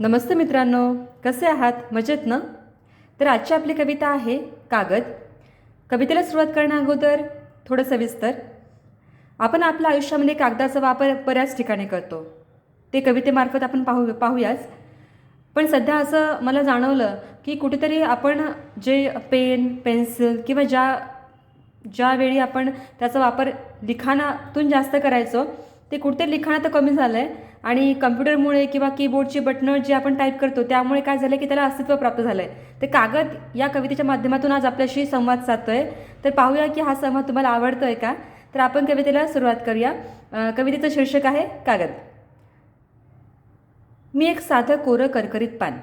नमस्ते मित्रांनो कसे आहात? मजेत ना? तर आजची आपली कविता आहे कागद. कवितेला सुरुवात करण्या अगोदर थोडं सविस्तर. आपण आपल्या आयुष्यामध्ये कागदाचा वापर बऱ्याच ठिकाणी करतो. ते कवितेमार्फत आपण पाहू पाहूयाच. पण सध्या असं मला जाणवलं की कुठेतरी आपण जे पेन पेन्सिल किंवा ज्या ज्यावेळी आपण त्याचा वापर लिखाणातून जास्त करायचो ते कुठेतरी लिखाणात कमी झालं आहे आणि कम्प्युटरमुळे किंवा कीबोर्डची बटणं जे आपण टाईप करतो त्यामुळे काय झालं की त्याला अस्तित्व प्राप्त झालं आहे ते कागद या कवितेच्या माध्यमातून आज आपल्याशी संवाद साधतो आहे तर पाहूया की हा संवाद तुम्हाला आवडतो आहे का? तर आपण कवितेला सुरुवात करूया. कवितेचं शीर्षक आहे कागद. मी एक साधं कोरं करकरीत पान.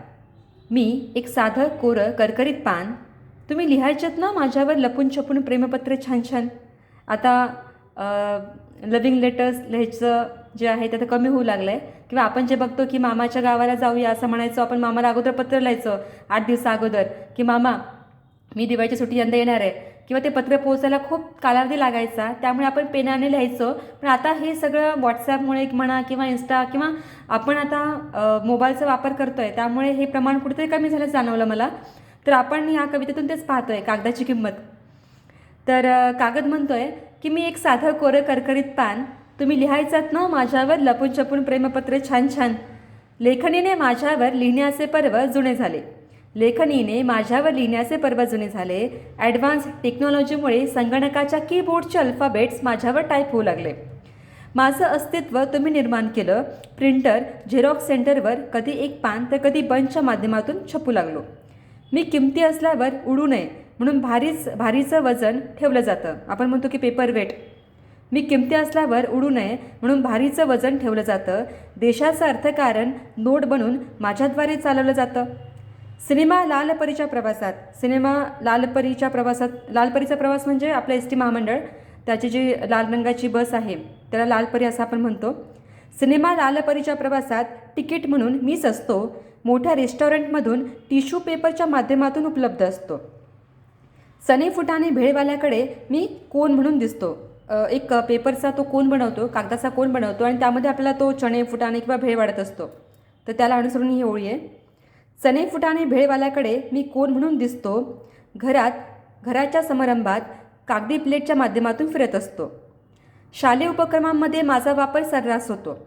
मी एक साधं कोरं करकरीत पान. तुम्ही लिहायच्यात ना माझ्यावर लपून छपून प्रेमपत्र छान छान. आता लविंग लेटर्स लिहायचं जे आहे ते आता कमी होऊ लागलं आहे किंवा आपण जे बघतो की मामाच्या गावाला जाऊया असं म्हणायचो आपण मामाला अगोदर पत्र लिहायचो आठ दिवसा अगोदर की मामा मी दिवाळीची सुट्टी यंदा येणार आहे. किंवा ते पत्र पोहोचायला खूप कालावधी लागायचा त्यामुळे आपण पेनाने लिहायचो. पण आता हे सगळं व्हॉट्सॲपमुळे म्हणा किंवा इन्स्टा किंवा आपण आता मोबाईलचा वापर करतो आहे त्यामुळे हे प्रमाण कुठेतरी कमी झालं जाणवलं मला. तर आपण या कवितेतून तेच पाहतोय कागदाची किंमत. तर कागद कागद म्हणतोय की मी एक साधं कोरं करकरीत पान तुम्ही लिहायचात ना माझ्यावर लपून छपून प्रेमपत्रे छान छान. लेखनीने माझ्यावर लिहिण्याचे पर्व जुने झाले. लेखनीने माझ्यावर लिहिण्याचे पर्व जुने झाले. ॲडव्हान्स टेक्नॉलॉजीमुळे संगणकाच्या कीबोर्डचे अल्फाबेट्स माझ्यावर टाईप होऊ लागले. माझं अस्तित्व तुम्ही निर्माण केलं. प्रिंटर झेरॉक्स सेंटरवर कधी एक पान तर कधी बंचच्या माध्यमातून छपू लागलो. मी किमती असल्यावर उडू नये म्हणून भारीच भारीचं वजन ठेवलं जातं. आपण म्हणतो की पेपर वेट मी किमती असल्यावर उडू नये म्हणून भारीचं वजन ठेवलं जातं. देशाचं अर्थकारण नोट बनून माझ्याद्वारे चालवलं जातं. सिनेमा लालपरीच्या प्रवासात सिनेमा लालपरीच्या प्रवासात लालपरीचा प्रवास म्हणजे आपलं एस टी महामंडळ त्याची जी लाल रंगाची बस आहे त्याला लालपरी असं आपण म्हणतो. सिनेमा लालपरीच्या प्रवासात तिकीट म्हणून मीच असतो. मोठ्या रेस्टॉरंटमधून टिश्यू पेपरच्या माध्यमातून उपलब्ध असतो. सनी फुटाने भेळवाल्याकडे मी कोण म्हणून दिसतो? एक पेपरचा तो कोण बनवतो कागदाचा कोण बनवतो आणि त्यामध्ये आपल्याला तो चणे फुटाणे किंवा भेळ वाढत असतो. तर त्याला अनुसरून ही ओळी आहे. चणे फुटाणे भेळवाल्याकडे मी कोण म्हणून दिसतो? घरात घराच्या समारंभात कागदी प्लेटच्या माध्यमातून फिरत असतो. शालेय उपक्रमांमध्ये माझा वापर सर्रास होतो.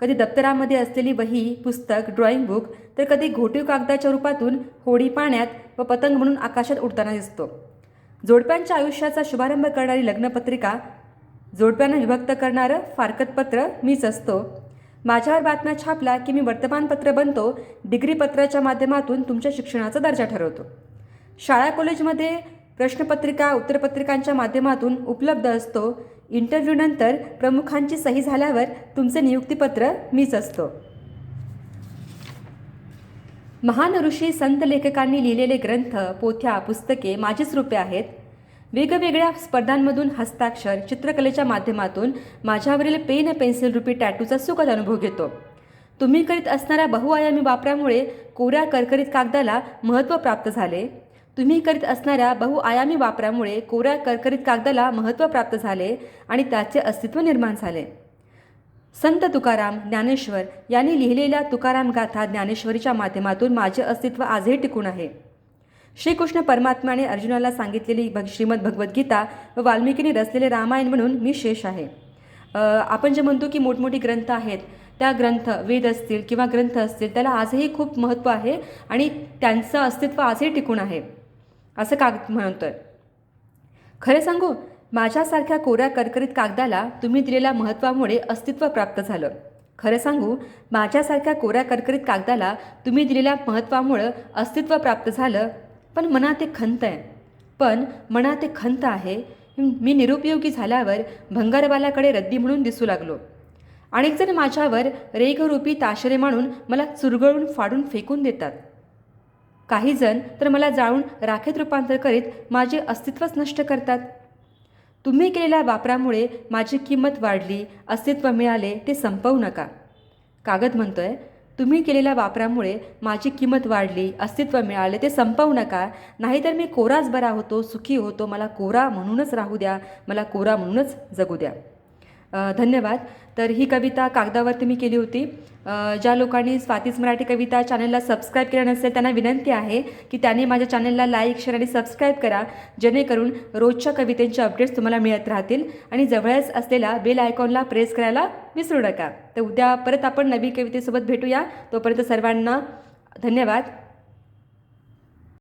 कधी दप्तरामध्ये असलेली वही पुस्तक ड्रॉइंग बुक तर कधी घोटीव कागदाच्या रूपातून होडी पाण्यात व पतंग म्हणून आकाशात उडताना दिसतो. जोडप्यांच्या आयुष्याचा शुभारंभ करणारी लग्नपत्रिका जोडप्यानं विभक्त करणारं फारकतपत्र मीच असतो. माझ्यावर बातम्या छापला की मी वर्तमानपत्र बनतो डिग्रीपत्राच्या माध्यमातून तुमच्या शिक्षणाचा दर्जा ठरवतो. शाळा कॉलेजमध्ये प्रश्नपत्रिका उत्तरपत्रिकांच्या माध्यमातून उपलब्ध असतो. इंटरव्ह्यूनंतर प्रमुखांची सही झाल्यावर तुमचे नियुक्तीपत्र मीच असतो. महान ऋषी संत लेखकांनी लिहिलेले ग्रंथ पोथ्या पुस्तके माझीच रूपे आहेत. वेगवेगळ्या स्पर्धांमधून हस्ताक्षर चित्रकलेच्या माध्यमातून माझ्यावरील पेन पेन्सिल रुपी टॅटूचा सुखद अनुभव घेतो. तुम्ही करीत असणाऱ्या बहुआयामी वापरामुळे कोऱ्या करकरीत कागदाला महत्त्व प्राप्त झाले. तुम्ही करीत असणाऱ्या बहुआयामी वापरामुळे कोऱ्या करकरीत कागदाला महत्त्व प्राप्त झाले आणि त्याचे अस्तित्व निर्माण झाले. संत तुकाराम ज्ञानेश्वर यांनी लिहिलेल्या तुकाराम गाथा ज्ञानेश्वरीच्या माध्यमातून माझे अस्तित्व आजही टिकून आहे. श्रीकृष्ण परमात्म्याने अर्जुनाला सांगितलेली भग श्रीमद भगवद्गीता व वाल्मिकीने रचलेले रामायण म्हणून मी शेष आहे. आपण जे म्हणतो की मोठमोठी ग्रंथ आहेत त्या ग्रंथ वेद असतील किंवा ग्रंथ असतील त्याला आजही खूप महत्त्व आहे आणि त्यांचं अस्तित्व आजही टिकून आहे असं काग म्हणतोय. खरे सांगू माझ्यासारख्या कोऱ्या करकरीत कागदाला तुम्ही दिलेल्या महत्त्वामुळे अस्तित्व प्राप्त झालं. खरं सांगू माझ्यासारख्या कोऱ्या करकरीत कागदाला तुम्ही दिलेल्या महत्त्वामुळं अस्तित्व प्राप्त झालं पण मनात एक खंत आहे. पण मनात एक खंत आहे मी निरुपयोगी झाल्यावर भंगारवाल्याकडे रद्दी म्हणून दिसू लागलो. अनेकजण माझ्यावर रेघरूपी ताशरे मानून मला चुरगळून फाडून फेकून देतात. काही जण तर मला जाळून राखेत रूपांतर करीत माझे अस्तित्वच नष्ट करतात. तुम्ही केलेल्या वापरामुळे माझी किंमत वाढली अस्तित्व मिळाले ते संपवू नका. कागद म्हणतोय तुम्ही केलेल्या वापरामुळे माझी किंमत वाढली अस्तित्व मिळाले ते संपवू नका. नाहीतर मी कोराच बरा होतो सुखी होतो. मला कोरा म्हणूनच राहू द्या. मला कोरा म्हणूनच जगू द्या. धन्यवाद. तर ही कविता कागदावरती मी केली होती. ज्या लोकांनी स्वातीच मराठी कविता चॅनलला सबस्क्राईब केलं नसेल त्यांना विनंती आहे की त्यांनी माझ्या चॅनलला लाईक शेअर आणि सबस्क्राईब करा. जेणेकरून रोजच्या कवितेंचे अपडेट्स तुम्हाला मिळत राहतील आणि जवळच असलेला बेल आयकॉनला प्रेस करायला विसरू नका. तर उद्या परत आपण नवी कवितेसोबत भेटूया. तोपर्यंत सर्वांना धन्यवाद.